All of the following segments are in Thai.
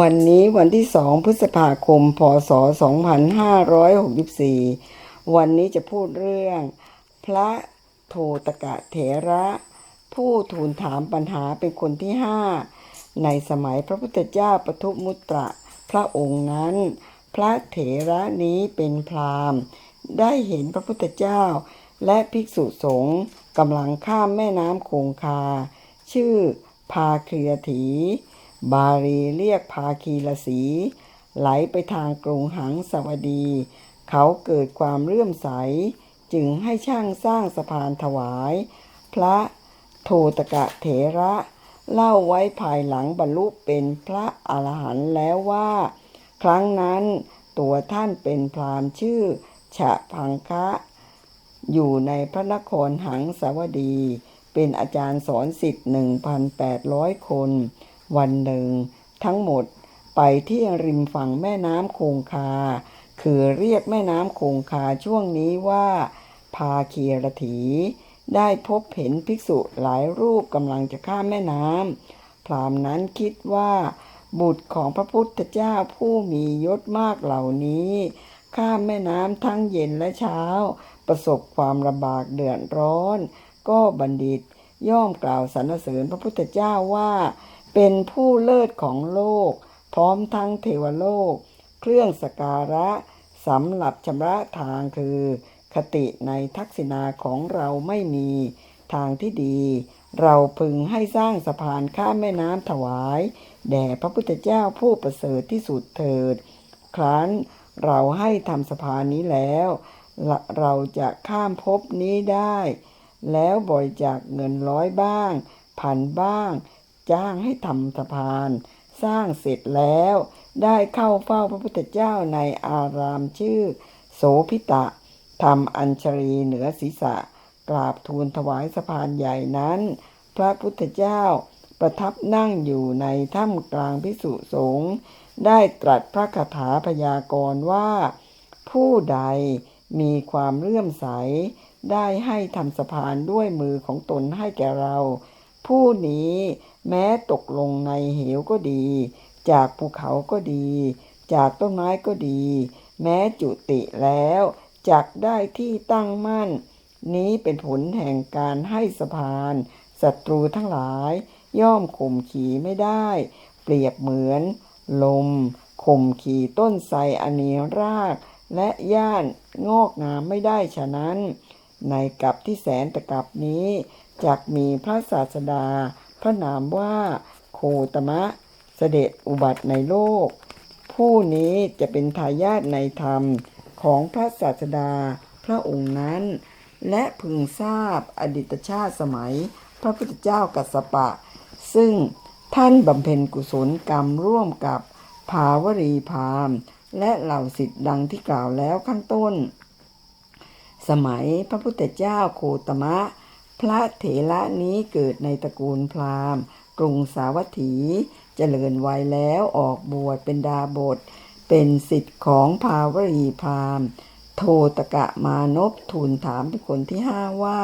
วันนี้วันที่ 2 พฤษภาคม พศ 2564 วันนี้จะพูดเรื่อง พระโทตกะเถระ ผู้ทูลถามปัญหาเป็นคนที่ห้าในสมัยพระพุทธเจ้าปทุมุตระพระองค์นั้น พระเถระนี้เป็นพราหมณ์ได้เห็นพระพุทธเจ้า และภิกษุสงฆ์กำลังข้ามแม่น้ำคงคา ชื่อพาเคลียถี บาลีเรียกพาคีลสี ไหลไปทางกรุงหังสวดี เขาเกิดความเลื่อมใส จึงให้ช่างสร้างสะพานถวาย พระโทตกะเถระเล่าไว้ภายหลังบรรลุเป็นพระอรหันต์แล้วว่า ครั้งนั้นตัวท่านเป็นพรามชื่อ ฉะพังคะ อยู่ในพระนครหังสาวดี เป็นอาจารย์สอนสิทธิ์1,800 คน วันหนึ่ง ทั้งหมดไปที่ริมฝั่งแม่น้ำคงคา คือเรียกแม่น้ำคงคาช่วงนี้ว่า พาเคียรถี ได้พบเห็นภิกษุหลายรูปกำลังจะข้ามแม่น้ำพรามนั้นคิดว่า บุตรของพระพุทธเจ้าผู้มียศมากเหล่านี้ ข้ามแม่น้ำทั้งเย็นและเช้า ประสบความลำบากเดือดร้อน ก็บัณฑิตย่อมกล่าวสรรเสริญพระพุทธเจ้าว่า เป็นผู้เลิศของโลก พร้อมทั้งเทวโลก เครื่องสการะสำหรับชำระทางคือ คติในทักษิณาของเราไม่มีทางที่ดี เราพึงให้สร้างสะพานข้ามแม่น้ำถวาย แด่พระพุทธเจ้าผู้ประเสริฐที่สุดเถิด ครั้นเราให้ทำสะพานนี้แล้ว เราจะข้ามภพนี้ได้ แล้วบริจาคเงินร้อยบ้าง พันบ้าง จ้างให้ทำสะพาน สร้างเสร็จแล้ว ได้เข้าเฝ้าพระพุทธเจ้าในอารามชื่อ โสพิตะทำอัญชลีเหนือศีรษะ กราบทูลถวายสะพานใหญ่นั้น พระพุทธเจ้าประทับนั่งอยู่ในถ้ำกลางพิสุสงฆ์ได้ตรัสพระคาถาพยากรณ์ว่า ผู้ใดมีความเลื่อมใส ได้ให้ทำสะพานด้วยมือของตนให้แก่เรา ผู้นี้แม้ตกลงในเหวก็ดี จากภูเขาก็ดี จากต้นไม้ก็ดี แม้จุติแล้วจักได้ที่ตั้งมั่น นี้เป็นผลแห่งการให้สะพานศัตรูทั้งหลาย ย่อมข่มขีไม่ได้ เปรียบเหมือน ลมข่มขีต้นไทรอเนีราก และย่านงอกงามไม่ได้ฉะนั้น ในกับที่แสนตะกับนี้จักมีพระศาสดา พระนามว่าโคตมะ เสด็จอุบัติในโลก ผู้นี้จะเป็นทายาทในธรรมของพระศาสดาพระองค์นั้น และพึงทราบอดีตชาติสมัย พระพุทธเจ้ากัสปะ ซึ่งท่านบำเพ็ญกุศลกรรมร่วมกับภาวรีพามและเหล่าสิทธิ์ดังที่กล่าวแล้วข้างต้น สมัยพระพุทธเจ้าโคตมะ พระเถระนี้เกิดในตระกูลพราหมณ์ กรุงสาวัตถีเจริญวัยแล้วออกบวชเป็นดาบท เป็นสิทธิ์ของภาวรีพราหมณ์ โทตกะมานพทูลถามเป็นคนที่ห้าว่า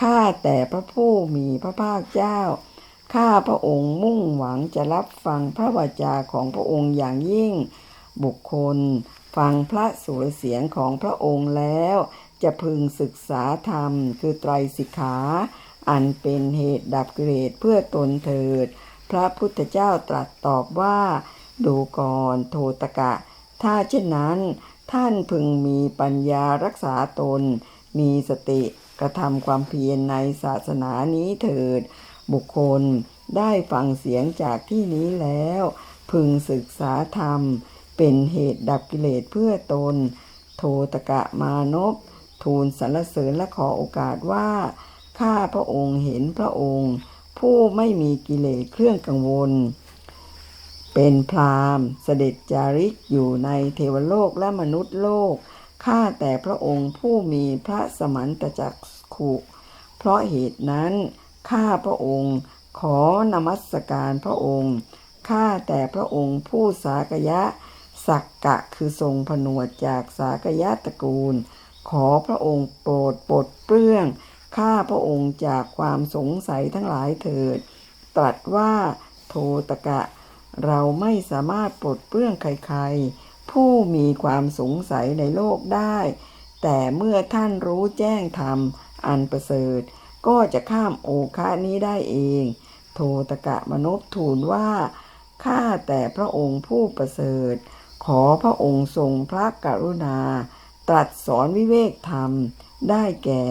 ข้าแต่พระผู้มีพระภาคเจ้า ข้าพระองค์มุ่งหวังจะรับฟังพระวจาของพระองค์อย่างยิ่ง บุคคล ฟังพระสุรเสียงของพระองค์แล้ว จะพึงศึกษาธรรม คือไตรสิกขา อันเป็นเหตุดับกิเลสเพื่อตนเถิด พระพุทธเจ้าตรัสตอบว่า ดูก่อนโทตกะ ถ้าเช่นนั้น ท่านพึงมีปัญญารักษาตน มีสติกระทำความเพียรในศาสนานี้เถิด บุคคลได้ฟังเสียงจากที่นี้แล้ว พึงศึกษาธรรม เป็นเหตุดับกิเลสเพื่อตน โทตกะมานพ ทูลสรรเสริญและขอโอกาสว่าข้าพระองค์เห็นพระองค์ ผู้ไม่มีกิเลสเครื่องกังวล เป็นพรามเสด็จจาริกอยู่ในเทวโลกและมนุษย์โลกข้าแต่พระองค์ผู้มีพระสมันตจักขุเพราะเหตุนั้นข้าพระองค์ขอนมัสการพระองค์ข้าแต่พระองค์ผู้สากยะสักกะคือทรงผนวดจากสากยะตระกูล ขอพระองค์โปรดปลดเปลื้องข้าพระองค์จากความสงสัยทั้งหลายเถิด ตรัสว่าโทตกะ เราไม่สามารถปลดเปลื้องใครๆ ผู้มีความสงสัยในโลกได้ แต่เมื่อท่านรู้แจ้งธรรมอันประเสริฐ ก็จะข้ามโอคะนี้ได้เอง โทตกะมนพทูลว่า ข้าแต่พระองค์ผู้ประเสริฐ ขอพระองค์ทรงพระกรุณา ตรัสสอนวิเวกธรรม ได้แก่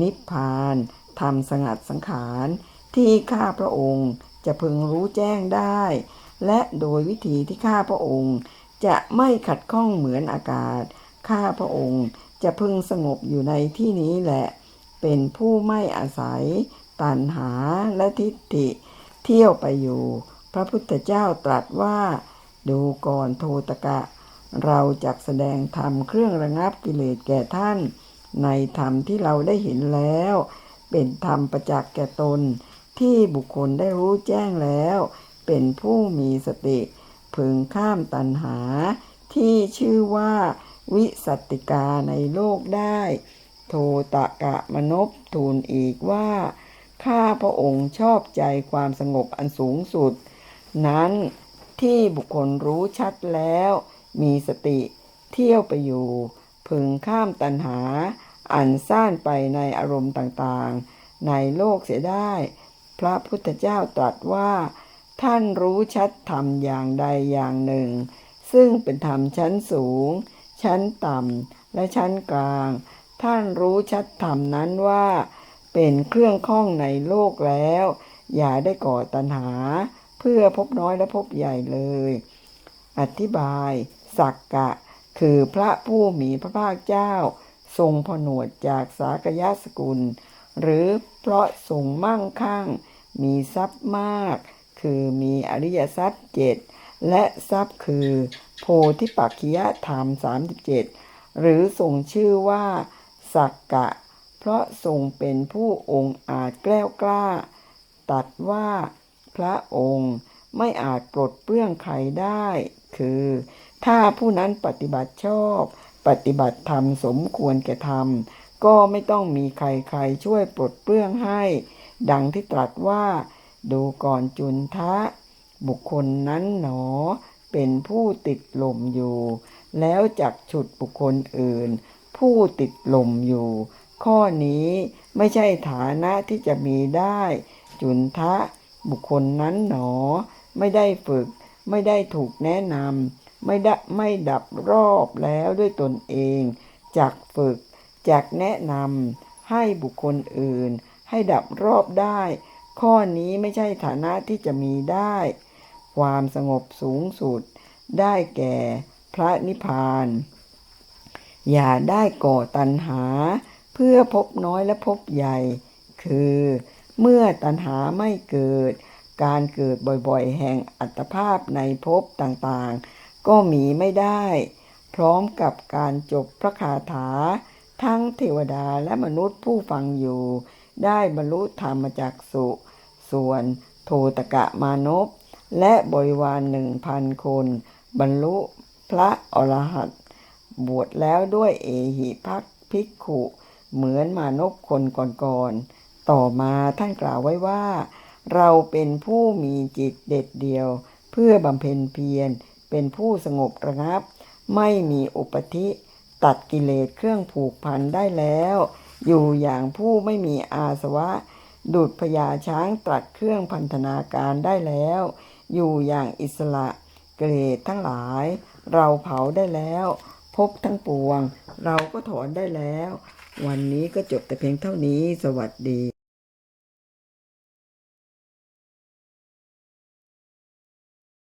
นิพพานธรรมสงัดสังขาร ที่ข้าพระองค์จะพึงรู้แจ้งได้ และโดยวิธีที่ข้าพระองค์ จะไม่ขัดข้องเหมือนอากาศ ข้าพระองค์จะพึงสงบอยู่ในที่นี้แหละ เป็นผู้ไม่อาศัย ตัณหาและทิฏฐิ เที่ยวไปอยู่ พระพุทธเจ้าตรัสว่า ดูก่อนโทตกะ เราจักแสดงธรรมเครื่องระงับกิเลสแก่ท่าน ในธรรมที่เราได้เห็นแล้ว เป็นธรรมประจักษ์แก่ตน ที่บุคคลได้รู้แจ้งแล้ว เป็นผู้มีสติ พึงข้ามตัณหา ที่ชื่อว่า วิสัติกาในโลกได้ โทตะกะมนพทูลอีกว่า ข้าพระองค์ชอบใจความสงบอันสูงสุด นั้นที่บุคคลรู้ชัดแล้ว มีสติเที่ยวไปอยู่ พึงข้ามตัณหา อันซ่านไปในอารมณ์ต่างๆ ในโลกเสียได้ พระพุทธเจ้าตรัสว่า ท่านรู้ชัดธรรมอย่างใดอย่างหนึ่ง ซึ่งเป็นธรรมชั้นสูง ชั้นต่ำและชั้นกลาง ท่านรู้ชัดธรรมนั้นว่า เป็นเครื่องข้องในโลกแล้ว อย่าได้ก่อตัณหา เพื่อพบน้อยและพบใหญ่เลย อธิบาย สักกะ คือพระผู้มีพระภาคเจ้า ทรงผนวดจากสากยะสกุล หรือเพราะทรงมั่งคั่ง มีทรัพย์มาก คือมีอริยทรัพย์เจ็ดและทรัพย์คือ โพธิปักขิยธรรม 37 หรือทรงชื่อว่า สักกะ เพราะทรงเป็นผู้องค์อาจแกล้วกล้า ตัดว่าพระองค์ไม่อาจปลดเปลื้องใครได้ คือ ถ้าผู้นั้นปฏิบัติชอบ ปฏิบัติธรรมสมควรแก่ธรรม ก็ไม่ต้องมีใครๆช่วยปลดเปลื้องให้ ดังที่ตรัสว่า ดูก่อนจุนทะ บุคคลนั้นหนอ เป็นผู้ติดลมอยู่ แล้วจักฉุดบุคคลอื่น ผู้ติดลมอยู่ ข้อนี้ไม่ใช่ฐานะที่จะมีได้ จุนทะ บุคคลนั้นหนอ ไม่ได้ฝึก ไม่ได้ถูกแนะนำ ไม่ได้ไม่ดับรอบแล้วด้วยตนเองจากฝึกจากแนะนำให้บุคคลอื่น ให้ดับรอบได้ ข้อนี้ไม่ใช่ฐานะที่จะมีได้ ความสงบสูงสุด ได้แก่พระนิพพาน อย่าได้ก่อตัณหา เพื่อพบน้อยและพบใหญ่ คือเมื่อตัณหาไม่เกิด การเกิดบ่อยๆ แห่งอัตภาพในภพต่างๆ ก็มีไม่ได้ พร้อมกับการจบพระคาถา ทั้งเทวดาและมนุษย์ผู้ฟังอยู่ ได้บรรลุธรรมจากสุ ส่วนโทตกะมานพและบริวารหนึ่งพันคน บรรลุพระอรหันต์บวชแล้วด้วยเอหิภักภิกขุ เหมือนมานพคนก่อนๆต่อมาท่านกล่าวไว้ว่า เราเป็นผู้มีจิตเด็ดเดียว เพื่อบำเพ็ญเพียร เป็นผู้สงบระงับ ไม่มีอุปธิตัดกิเลสเครื่องผูกพันได้แล้ว อยู่อย่างผู้ไม่มีอาสวะ ดุดพญาช้างตรัสเครื่องพันธนาการได้แล้ว อยู่อย่างอิสระเกรดทั้งหลาย เราเผาได้แล้วพบทั้งปวง เราก็ถอนได้แล้ว วันนี้ก็จบแต่เพียงเท่านี้สวัสดี